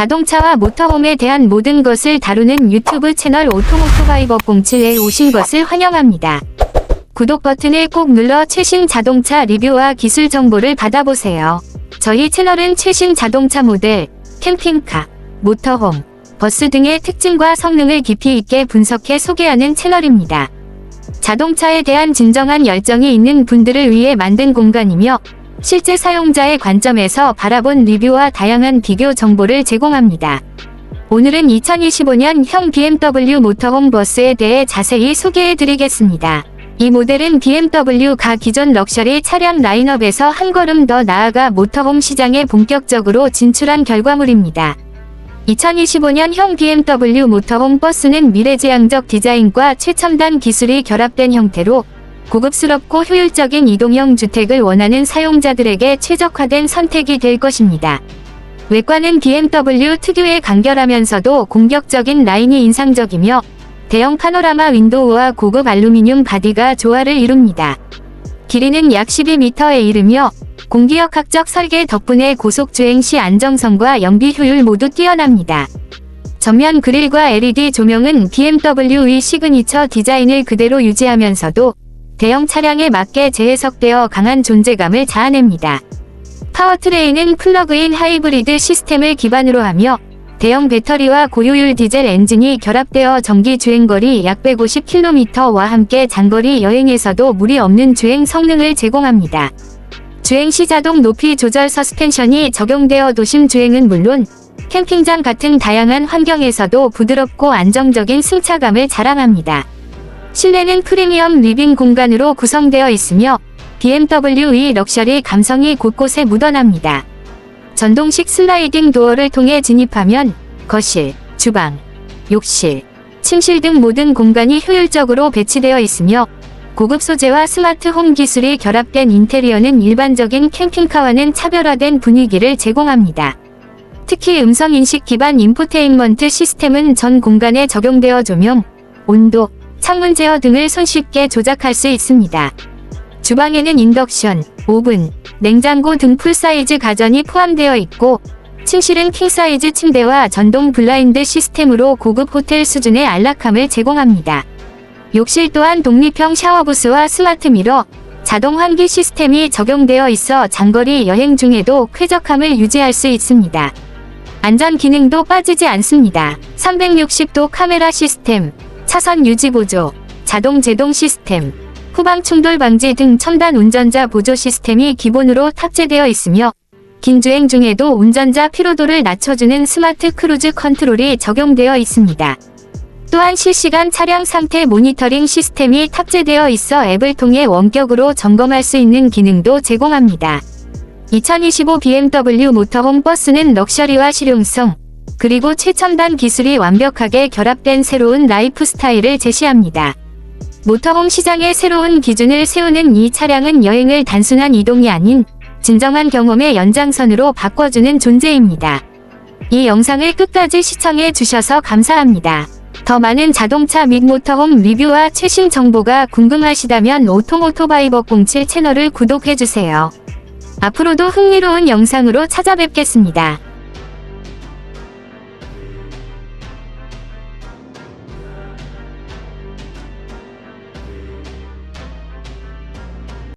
자동차와 모터홈에 대한 모든 것을 다루는 유튜브 채널 오토모토바이버 07에 오신 것을 환영합니다. 구독 버튼을 꼭 눌러 최신 자동차 리뷰와 기술 정보를 받아보세요. 저희 채널은 최신 자동차 모델, 캠핑카, 모터홈, 버스 등의 특징과 성능을 깊이 있게 분석해 소개하는 채널입니다. 자동차에 대한 진정한 열정이 있는 분들을 위해 만든 공간이며 실제 사용자의 관점에서 바라본 리뷰와 다양한 비교 정보를 제공합니다. 오늘은 2025년 형 BMW 모터홈 버스에 대해 자세히 소개해 드리겠습니다. 이 모델은 BMW가 기존 럭셔리 차량 라인업에서 한 걸음 더 나아가 모터홈 시장에 본격적으로 진출한 결과물입니다. 2025년 형 BMW 모터홈 버스는 미래지향적 디자인과 최첨단 기술이 결합된 형태로 고급스럽고 효율적인 이동형 주택을 원하는 사용자들에게 최적화된 선택이 될 것입니다. 외관은 BMW 특유의 간결하면서도 공격적인 라인이 인상적이며 대형 파노라마 윈도우와 고급 알루미늄 바디가 조화를 이룹니다. 길이는 약 12m에 이르며 공기역학적 설계 덕분에 고속 주행 시 안정성과 연비 효율 모두 뛰어납니다. 전면 그릴과 LED 조명은 BMW의 시그니처 디자인을 그대로 유지하면서도 대형 차량에 맞게 재해석되어 강한 존재감을 자아냅니다. 파워트레인은 플러그인 하이브리드 시스템을 기반으로 하며 대형 배터리와 고효율 디젤 엔진이 결합되어 전기 주행거리 약 150km와 함께 장거리 여행에서도 무리 없는 주행 성능을 제공합니다. 주행 시 자동 높이 조절 서스펜션이 적용되어 도심 주행은 물론 캠핑장 같은 다양한 환경에서도 부드럽고 안정적인 승차감을 자랑합니다. 실내는 프리미엄 리빙 공간으로 구성되어 있으며 BMW의 럭셔리 감성이 곳곳에 묻어납니다. 전동식 슬라이딩 도어를 통해 진입하면 거실, 주방, 욕실, 침실 등 모든 공간이 효율적으로 배치되어 있으며 고급 소재와 스마트 홈 기술이 결합된 인테리어는 일반적인 캠핑카와는 차별화된 분위기를 제공합니다. 특히 음성 인식 기반 인포테인먼트 시스템은 전 공간에 적용되어 조명, 온도, 창문 제어 등을 손쉽게 조작할 수 있습니다. 주방에는 인덕션, 오븐, 냉장고 등 풀사이즈 가전이 포함되어 있고 침실은 킹사이즈 침대와 전동 블라인드 시스템으로 고급 호텔 수준의 안락함을 제공합니다. 욕실 또한 독립형 샤워부스와 스마트 미러, 자동 환기 시스템이 적용되어 있어 장거리 여행 중에도 쾌적함을 유지할 수 있습니다. 안전 기능도 빠지지 않습니다. 360도 카메라 시스템, 차선 유지 보조, 자동 제동 시스템, 후방 충돌 방지 등 첨단 운전자 보조 시스템이 기본으로 탑재되어 있으며 긴 주행 중에도 운전자 피로도를 낮춰주는 스마트 크루즈 컨트롤이 적용되어 있습니다. 또한 실시간 차량 상태 모니터링 시스템이 탑재되어 있어 앱을 통해 원격으로 점검할 수 있는 기능도 제공합니다. 2025 BMW 모터홈 버스는 럭셔리와 실용성, 그리고 최첨단 기술이 완벽하게 결합된 새로운 라이프 스타일을 제시합니다. 모터홈 시장의 새로운 기준을 세우는 이 차량은 여행을 단순한 이동이 아닌 진정한 경험의 연장선으로 바꿔주는 존재입니다. 이 영상을 끝까지 시청해 주셔서 감사합니다. 더 많은 자동차 및 모터홈 리뷰와 최신 정보가 궁금하시다면 오토모토바이버 07 채널을 구독해 주세요. 앞으로도 흥미로운 영상으로 찾아뵙겠습니다.